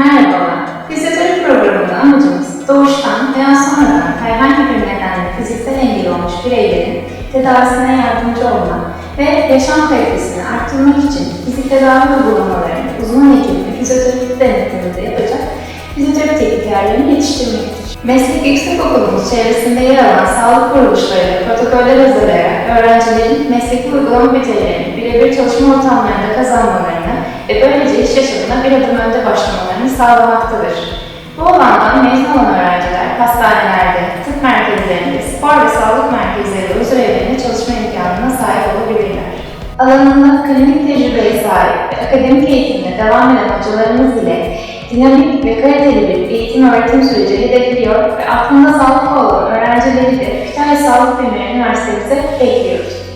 Merhabalar. Fizyoterapi programının amacımız doğuştan veya sonradan herhangi bir nedenle fiziksel engel olmuş bireylerin tedavisine yardımcı olmak ve yaşam kalitesini arttırmak için fizik tedavi uygulamalarını uzman ekibinin fizyoterapi denetiminde yapacak fizyoterapi teknikerlerini yetiştirmektir. Meslek Yüksekokulumuz çevresinde yer alan sağlık kuruluşları protokoller hazırlayarak öğrencilerin mesleki uygulama becerilerini birebir çalışma ortamlarında kazanmalarını ve böylece iş yaşamına bir adım önde başlamalarını sağlamaktadır. Bu alandan mezun olan öğrenciler hastanelerde, tıp merkezlerinde, spor ve sağlık merkezleri özel evlerinde çalışma imkanına sahip olabilirler. Alanında klinik tecrübeye sahip ve akademik eğitimine devam eden hocalarımız ile dinamik ve kaliteli bir eğitim öğretim süreci hedefliyor ve aklında sağlık olan öğrencileri de Kütahya Sağlık Bilimleri Üniversitemize bekliyoruz.